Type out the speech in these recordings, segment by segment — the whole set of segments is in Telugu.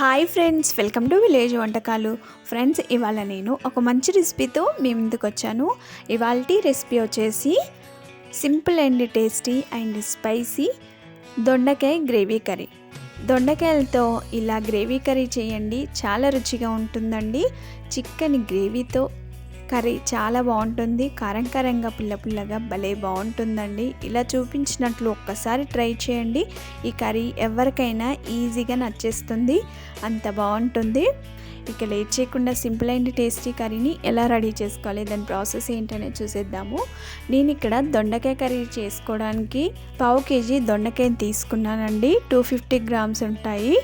Hi friends welcome to village వంటకాలు. ఫ్రెండ్స్ ఇవాళ నేను ఒక మంచి రెసిపీతో మీ ముందుకు వచ్చాను. ఇవాళ రెసిపీ వచ్చేసి simple and tasty and spicy దొండకాయ గ్రేవీ కర్రీ. దొండకాయలతో ఇలా గ్రేవీ కర్రీ చేయండి చాలా రుచిగా ఉంటుందండి. చిక్కని గ్రేవీతో కర్రీ చాలా బాగుంటుంది. కారం కారంగా పుల్ల పుల్లగా భలే బాగుంటుందండి. ఇలా చూపించినట్లు ఒక్కసారి ట్రై చేయండి. ఈ కర్రీ ఎవరికైనా ఈజీగా నచ్చేస్తుంది. అంత బాగుంటుంది. ఇక లేట్ చేయకుండా సింపుల్ అండ్ టేస్టీ కర్రీని ఎలా రెడీ చేసుకోవాలి? దాని ప్రాసెస్ ఏంటనే చూసేద్దాము. నేను ఇక్కడ దొండకాయ కర్రీ చేసుకోవడానికి పావు కేజీ దొండకాయని తీసుకున్నానండి. టూ ఫిఫ్టీ గ్రామ్స్ ఉంటాయి.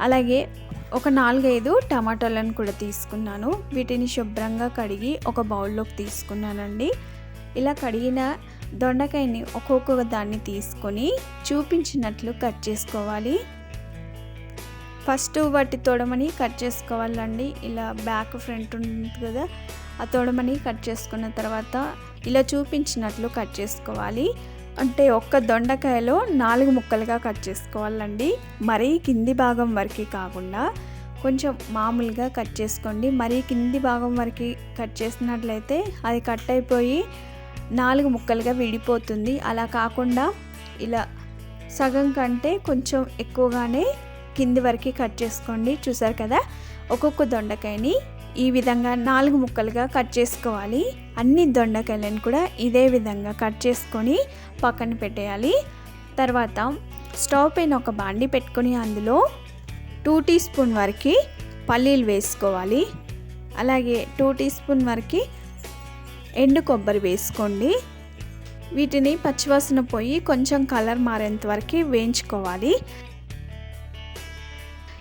అలాగే ఒక నాలుగైదు టమాటాలను కూడా తీసుకున్నాను. వీటిని శుభ్రంగా కడిగి ఒక బౌల్లోకి తీసుకున్నానండి. ఇలా కడిగిన దొండకాయని ఒక్కొక్క దాన్ని తీసుకొని చూపించినట్లు కట్ చేసుకోవాలి. ఫస్ట్ వాటి తొడమని కట్ చేసుకోవాలండి. ఇలా బ్యాక్ ఫ్రంట్ ఉంటుంది కదా ఆ తొడమని కట్ చేసుకున్న తర్వాత ఇలా చూపించినట్లు కట్ చేసుకోవాలి. అంటే ఒక్క దొండకాయలో నాలుగు ముక్కలుగా కట్ చేసుకోవాలండి. మరీ కింది భాగం వరకు కాకుండా కొంచెం మామూలుగా కట్ చేసుకోండి. మరీ కింది భాగం వరకు కట్ చేసినట్లయితే అది కట్ అయిపోయి నాలుగు ముక్కలుగా విడిపోతుంది. అలా కాకుండా ఇలా సగం కంటే కొంచెం ఎక్కువగానే కింది వరకు కట్ చేసుకోండి. చూసారు కదా? ఒక్కొక్క దొండకాయని ఈ విధంగా నాలుగు ముక్కలుగా కట్ చేసుకోవాలి. అన్ని దొండకాయలను కూడా ఇదే విధంగా కట్ చేసుకొని పక్కన పెట్టేయాలి. తర్వాత స్టవ్ పైన ఒక బాండి పెట్టుకొని అందులో టూ టీ స్పూన్ వరకు పల్లీలు వేసుకోవాలి. అలాగే టూ టీ స్పూన్ వరకు ఎండు కొబ్బరి వేసుకోండి. వీటిని పచ్చివాసన పోయి కొంచెం కలర్ మారేంత వరకు వేయించుకోవాలి.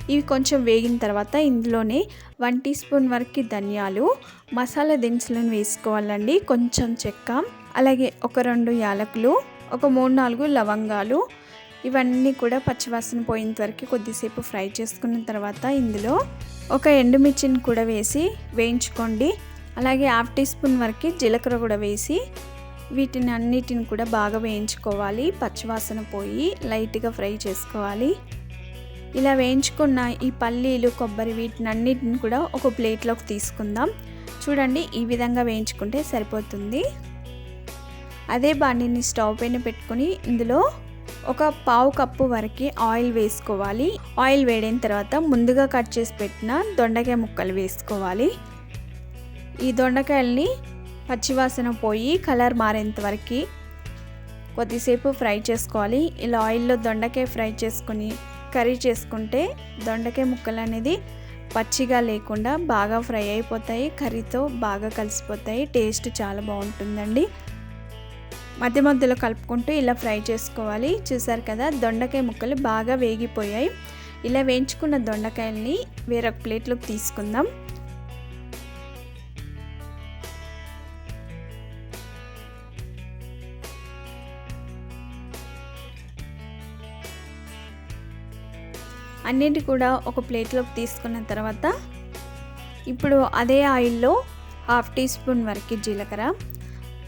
ఇవి కొంచెం వేగిన తర్వాత ఇందులోనే వన్ టీ స్పూన్ వరకు ధనియాలు మసాలా దినుసులను వేసుకోవాలండి కొంచెం చెక్క అలాగే ఒక రెండు యాలకులు ఒక మూడు నాలుగు లవంగాలు ఇవన్నీ కూడా పచ్చివాసన పోయేంత వరకు కొద్దిసేపు ఫ్రై చేసుకున్న తర్వాత ఇందులో ఒక ఎండుమిర్చిని కూడా వేసి వేయించుకోండి అలాగే హాఫ్ టీ స్పూన్ వరకు జీలకర్ర కూడా వేసి వీటిని అన్నిటిని కూడా బాగా వేయించుకోవాలి పచ్చివాసన పోయి లైట్గా ఫ్రై చేసుకోవాలి. ఇలా వేయించుకున్న ఈ పల్లీలు కొబ్బరి వీటిని అన్నిటిని కూడా ఒక ప్లేట్లోకి తీసుకుందాం. చూడండి ఈ విధంగా వేయించుకుంటే సరిపోతుంది. అదే బాండిని స్టవ్ పైన పెట్టుకొని ఇందులో ఒక పావు కప్పు వరకు ఆయిల్ వేసుకోవాలి. ఆయిల్ వేడైన తర్వాత ముందుగా కట్ చేసి పెట్టిన దొండకాయ ముక్కలు వేసుకోవాలి. ఈ దొండకాయల్ని పచ్చివాసన పోయి కలర్ మారేంత వరకు కొద్దిసేపు ఫ్రై చేసుకోవాలి. ఇలా ఆయిల్లో దొండకాయ ఫ్రై చేసుకొని కర్రీ చేసుకుంటే దొండకాయ ముక్కలు అనేది పచ్చిగా లేకుండా బాగా ఫ్రై అయిపోతాయి. కర్రీతో బాగా కలిసిపోతాయి. టేస్ట్ చాలా బాగుంటుందండి. మధ్య మధ్యలో కలుపుకుంటూ ఇలా ఫ్రై చేసుకోవాలి. చూసారు కదా దొండకాయ ముక్కలు బాగా వేగిపోయాయి. ఇలా వేయించుకున్న దొండకాయల్ని వేరొక ప్లేట్లోకి తీసుకుందాం. అన్నిటి కూడా ఒక ప్లేట్లోకి తీసుకున్న తర్వాత ఇప్పుడు అదే ఆయిల్లో హాఫ్ టీ స్పూన్ వరకు జీలకర్ర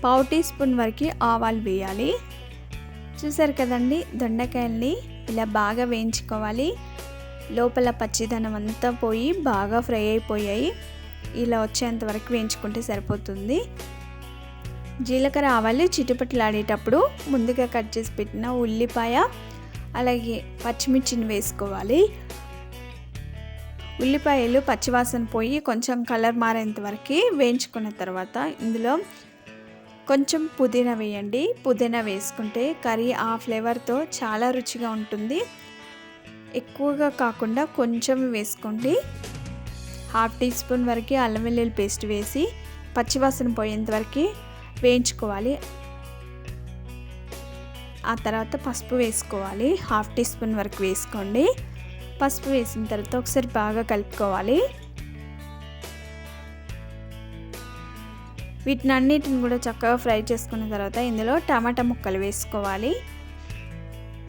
పావు టీ స్పూన్ వరకు ఆవాలు వేయాలి. చూసారు కదండి దొండకాయల్ని ఇలా బాగా వేయించుకోవాలి. లోపల పచ్చిదనం అంతా పోయి బాగా ఫ్రై అయిపోయాయి. ఇలా వచ్చేంత వరకు వేయించుకుంటే సరిపోతుంది. జీలకర్ర ఆవాలు చిటుపట్లాడేటప్పుడు ముందుగా కట్ చేసి పెట్టిన ఉల్లిపాయ అలాగే పచ్చిమిర్చిని వేసుకోవాలి. ఉల్లిపాయలు పచ్చివాసన పోయి కొంచెం కలర్ మారేంత వరకు వేయించుకున్న తర్వాత ఇందులో కొంచెం పుదీనా వేయండి. పుదీనా వేసుకుంటే కర్రీ ఆ ఫ్లేవర్తో చాలా రుచిగా ఉంటుంది. ఎక్కువగా కాకుండా కొంచెం వేసుకోండి. హాఫ్ టీ స్పూన్ వరకు అల్లం వెల్లుల్లి పేస్ట్ వేసి పచ్చివాసన పోయేంత వరకు వేయించుకోవాలి. ఆ తర్వాత పసుపు వేసుకోవాలి. హాఫ్ టీ స్పూన్ వరకు వేసుకోండి. పసుపు వేసిన తర్వాత ఒకసారి బాగా కలుపుకోవాలి. వీటిని అన్నిటిని కూడా చక్కగా ఫ్రై చేసుకున్న తర్వాత ఇందులో టమాటా ముక్కలు వేసుకోవాలి.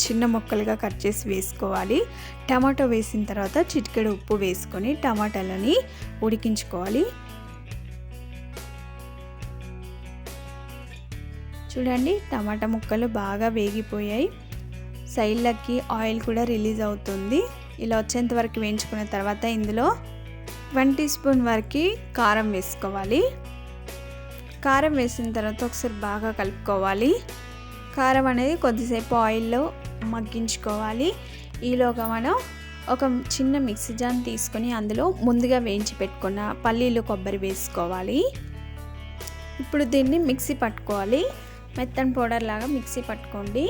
చిన్న ముక్కలుగా కట్ చేసి వేసుకోవాలి. టమాటో వేసిన తర్వాత చిటికెడు ఉప్పు వేసుకొని టమాటాలని ఉడికించుకోవాలి. చూడండి టమాటా ముక్కలు బాగా వేగిపోయాయి. సైడ్లకి ఆయిల్ కూడా రిలీజ్ అవుతుంది. ఇలా వచ్చేంత వరకు వేయించుకున్న తర్వాత ఇందులో వన్ టీ స్పూన్ వరకు కారం వేసుకోవాలి. కారం వేసిన తర్వాత ఒకసారి బాగా కలుపుకోవాలి. కారం అనేది కొద్దిసేపు ఆయిల్లో మగ్గించుకోవాలి. ఈలోగా మనం ఒక చిన్న మిక్సీ జాన్ తీసుకొని అందులో ముందుగా వేయించి పెట్టుకున్న పల్లీలు కొబ్బరి వేసుకోవాలి. ఇప్పుడు దీన్ని మిక్సీ పట్టుకోవాలి. మెత్తని పౌడర్ లాగా మిక్సీ పట్టుకోండి.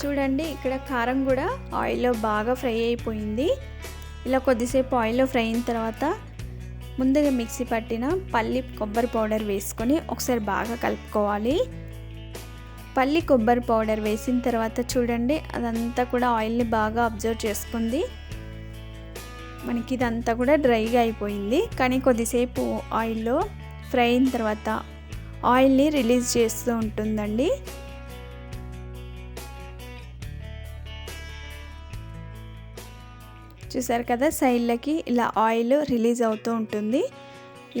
చూడండి ఇక్కడ కారం కూడా ఆయిల్లో బాగా ఫ్రై అయిపోయింది. ఇలా కొద్దిసేపు ఆయిల్లో ఫ్రై అయిన తర్వాత ముందుగా మిక్సీ పట్టిన పల్లి కొబ్బరి పౌడర్ వేసుకొని ఒకసారి బాగా కలుపుకోవాలి. పల్లి కొబ్బరి పౌడర్ వేసిన తర్వాత చూడండి అదంతా కూడా ఆయిల్ని బాగా అబ్జర్వ్ చేసుకుంది. మనకి ఇదంతా కూడా డ్రైగా అయిపోయింది. కానీ కొద్దిసేపు ఆయిల్లో ఫ్రై అయిన తర్వాత ఆయిల్ని రిలీజ్ చేస్తూ ఉంటుందండి. చూసారు కదా సైడ్లకి ఇలా ఆయిల్ రిలీజ్ అవుతూ ఉంటుంది.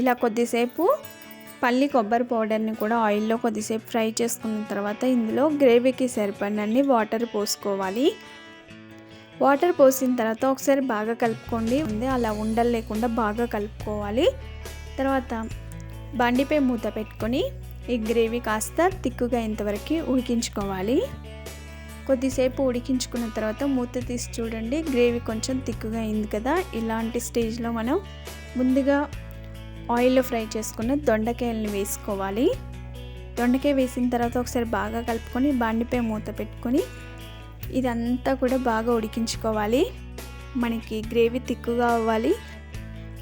ఇలా కొద్దిసేపు పల్లి కొబ్బరి పౌడర్ని కూడా ఆయిల్లో కొద్దిసేపు ఫ్రై చేసుకున్న తర్వాత ఇందులో గ్రేవీకి సరిపడినన్ని వాటర్ పోసుకోవాలి. వాటర్ పోసిన తర్వాత ఒకసారి బాగా కలుపుకోండి. ఉంది అలా ఉండలు లేకుండా బాగా కలుపుకోవాలి. తర్వాత బండిపై మూత పెట్టుకొని ఈ గ్రేవీ కాస్త తిక్కుగా ఇంతవరకు ఉడికించుకోవాలి. కొద్దిసేపు ఉడికించుకున్న తర్వాత మూత తీసి చూడండి. గ్రేవీ కొంచెం తిక్కుగా అయింది కదా. ఇలాంటి స్టేజ్లో మనం ముందుగా ఆయిల్లో ఫ్రై చేసుకున్న దొండకాయలను వేసుకోవాలి. దొండకాయ వేసిన తర్వాత ఒకసారి బాగా కలుపుకొని బండిపై మూత పెట్టుకొని ఇదంతా కూడా బాగా ఉడికించుకోవాలి. మనకి గ్రేవీ తిక్కుగా అవ్వాలి.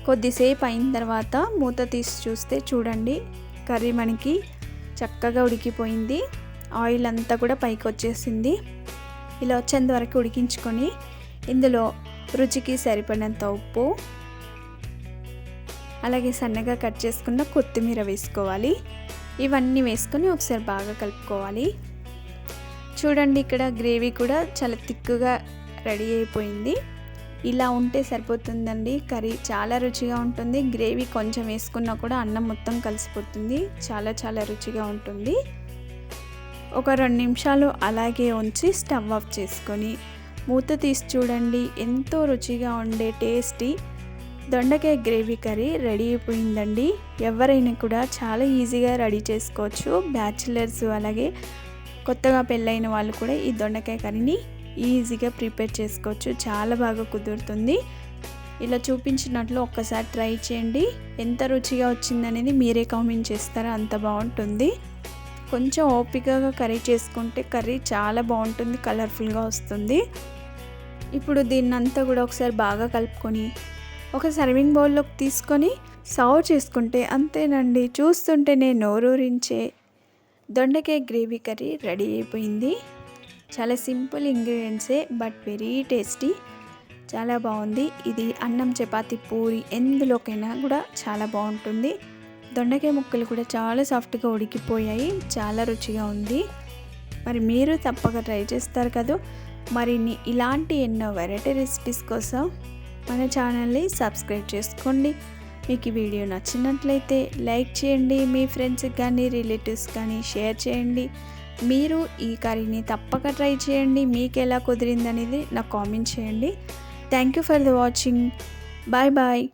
కొద్దిసేపు అయిన తర్వాత మూత తీసి చూస్తే చూడండి కర్రీ మనకి చక్కగా ఉడికిపోయింది. ఆయిల్ అంతా కూడా పైకి వచ్చేసింది. ఇలా వచ్చేంత వరకు ఉడికించుకొని ఇందులో రుచికి సరిపడినంత ఉప్పు అలాగే సన్నగా కట్ చేసుకున్న కొత్తిమీర వేసుకోవాలి. ఇవన్నీ వేసుకొని ఒకసారి బాగా కలుపుకోవాలి. చూడండి ఇక్కడ గ్రేవీ కూడా చాలా తిక్కుగా రెడీ అయిపోయింది. ఇలా ఉంటే సరిపోతుందండి. కర్రీ చాలా రుచిగా ఉంటుంది. గ్రేవీ కొంచెం వేసుకున్నా కూడా అన్నం మొత్తం కలిసిపోతుంది. చాలా చాలా రుచిగా ఉంటుంది. ఒక రెండు నిమిషాలు అలాగే ఉంచి స్టవ్ ఆఫ్ చేసుకొని మూత తీసి చూడండి. ఎంతో రుచిగా ఉండే టేస్టీ దొండకాయ గ్రేవీ కర్రీ రెడీ అయిపోయిందండి. ఎవరైనా కూడా చాలా ఈజీగా రెడీ చేసుకోవచ్చు. బ్యాచిలర్స్ అలాగే కొత్తగా పెళ్ళైన వాళ్ళు కూడా ఈ దొండకాయ కర్రీని ఈజీగా ప్రిపేర్ చేసుకోవచ్చు. చాలా బాగా కుదురుతుంది. ఇలా చూపించినట్లు ఒక్కసారి ట్రై చేయండి. ఎంత రుచిగా వచ్చిందనేది మీరే కామెంట్ చేస్తారో? అంత బాగుంటుంది. కొంచెం ఓపికగా కర్రీ చేసుకుంటే కర్రీ చాలా బాగుంటుంది కలర్ఫుల్గా వస్తుంది. ఇప్పుడు దీన్నంతా కూడా ఒకసారి బాగా కలుపుకొని ఒక సర్వింగ్ బౌల్లోకి తీసుకొని సర్వ్ చేసుకుంటే అంతేనండి. చూస్తుంటేనే నోరూరించే దొండకాయ గ్రేవీ కర్రీ రెడీ అయిపోయింది. చాలా సింపుల్ ఇంగ్రీడియంట్సే బట్ వెరీ టేస్టీ. చాలా బాగుంది. ఇది అన్నం చపాతి పూరి ఎందులోకైనా కూడా చాలా బాగుంటుంది. దొండకాయ ముక్కలు కూడా చాలా సాఫ్ట్గా ఉడికిపోయాయి. చాలా రుచిగా ఉంది. మరి మీరు తప్పక ట్రై చేస్తారు కదా. మరిన్ని ఇలాంటి ఎన్నో వెరైటీ రెసిపీస్ కోసం మన ఛానల్ని సబ్స్క్రైబ్ చేసుకోండి. మీకు ఈ వీడియో నచ్చినట్లయితే లైక్ చేయండి మీ ఫ్రెండ్స్కి కానీ రిలేటివ్స్ కానీ షేర్ చేయండి. మీరు ఈ కర్రీని తప్పక ట్రై చేయండి మీకు ఎలా కుదిరింది అనేది నాకు కామెంట్ చేయండి. Thank you for the watching. Bye bye.